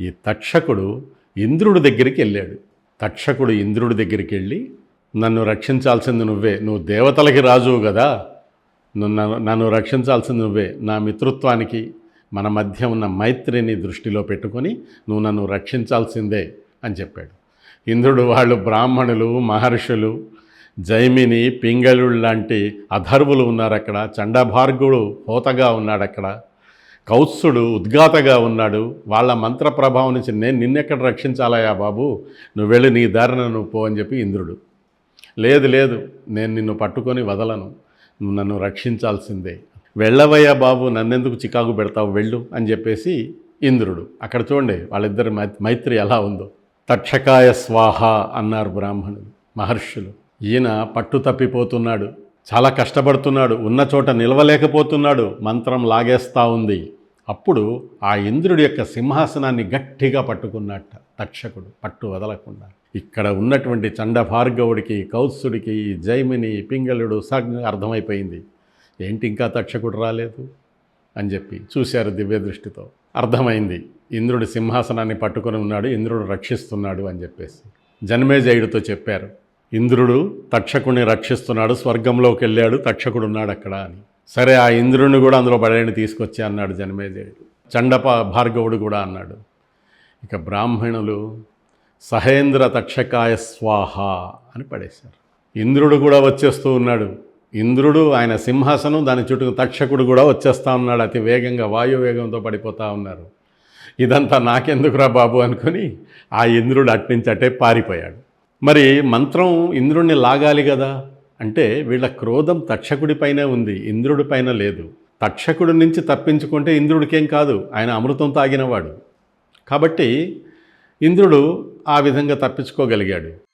ఈ తక్షకుడు ఇంద్రుడి దగ్గరికి వెళ్ళాడు. తక్షకుడు ఇంద్రుడి దగ్గరికి వెళ్ళి నన్ను రక్షించాల్సింది నువ్వే. నువ్వు దేవతలకి రాజువు కదా. నన్ను నన్ను రక్షించాల్సింది నువ్వే. నా మిత్రుత్వానికి మన మధ్య ఉన్న మైత్రిని దృష్టిలో పెట్టుకొని నువ్వు నన్ను రక్షించాల్సిందే అని చెప్పాడు. ఇంద్రుడు వాళ్ళు బ్రాహ్మణులు మహర్షులు జైమిని పింగళుడు లాంటి అధర్వులు ఉన్నారు అక్కడ. చండభార్గుడు హోతగా ఉన్నాడు అక్కడ. కౌత్సుడు ఉద్గాతగా ఉన్నాడు. వాళ్ళ మంత్ర ప్రభావం నుంచి నేను నిన్నెక్కడ రక్షించాలయా బాబు? నువ్వు వెళ్ళి నీ దారిన నువ్వు పో అని చెప్పి ఇంద్రుడు. లేదు లేదు నేను నిన్ను పట్టుకొని వదలను. నువ్వు నన్ను రక్షించాల్సిందే. వెళ్ళవయ్యా బాబు నన్నెందుకు చికాకు పెడతావు? వెళ్ళు అని చెప్పేసి ఇంద్రుడు. అక్కడ చూడండి వాళ్ళిద్దరి మై- మైత్రి ఎలా ఉందో. తక్షకాయ స్వాహ అన్నారు బ్రాహ్మణులు మహర్షులు. ఈయన పట్టు తప్పిపోతున్నాడు. చాలా కష్టపడుతున్నాడు. ఉన్న చోట నిలవలేకపోతున్నాడు. మంత్రం లాగేస్తా ఉంది. అప్పుడు ఆ ఇంద్రుడి యొక్క సింహాసనాన్ని గట్టిగా పట్టుకున్నట్ట తక్షకుడు పట్టు వదలకుండా. ఇక్కడ ఉన్నటువంటి చండభార్గవుడికి కౌత్సుడికి జైమిని పింగళుడు సగ్ అర్థమైపోయింది. ఏంటి ఇంకా తక్షకుడు రాలేదు? అని చెప్పి చూశారు దివ్య దృష్టితో. అర్థమైంది. ఇంద్రుడి సింహాసనాన్ని పట్టుకొని ఉన్నాడు ఇంద్రుడు రక్షిస్తున్నాడు అని చెప్పేసి. జన్మేజయుడితో చెప్పారు. ఇంద్రుడు తక్షకుడిని రక్షిస్తున్నాడు స్వర్గంలోకి వెళ్ళాడు తక్షకుడు ఉన్నాడు అక్కడ అని. సరే ఆ ఇంద్రుని కూడా అందులో పడేయండి తీసుకొచ్చి అన్నాడు జన్మేజయుడు. చండప భార్గవుడు కూడా అన్నాడు. ఇక బ్రాహ్మణులు సహేంద్ర తక్షకాయ స్వాహ అని పడేశారు. ఇంద్రుడు కూడా వచ్చేస్తూ ఉన్నాడు. ఇంద్రుడు ఆయన సింహాసనం దాని చుట్టూ తక్షకుడు కూడా వచ్చేస్తూ ఉన్నాడు. అతి వేగంగా వాయువేగంతో పడిపోతా ఉన్నారు. ఇదంతా నాకెందుకురా బాబు అనుకుని ఆ ఇంద్రుడు అట్నుంచి అటే పారిపోయాడు. మరి మంత్రం ఇంద్రుణ్ణి లాగాలి కదా? అంటే వీళ్ళ క్రోధం తక్షకుడిపైనే ఉంది ఇంద్రుడి పైన లేదు. తక్షకుడి నుంచి తప్పించుకుంటే ఇంద్రుడికేం కాదు ఆయన అమృతం తాగినవాడు. కాబట్టి ఇంద్రుడు ఆ విధంగా తప్పించుకోగలిగాడు.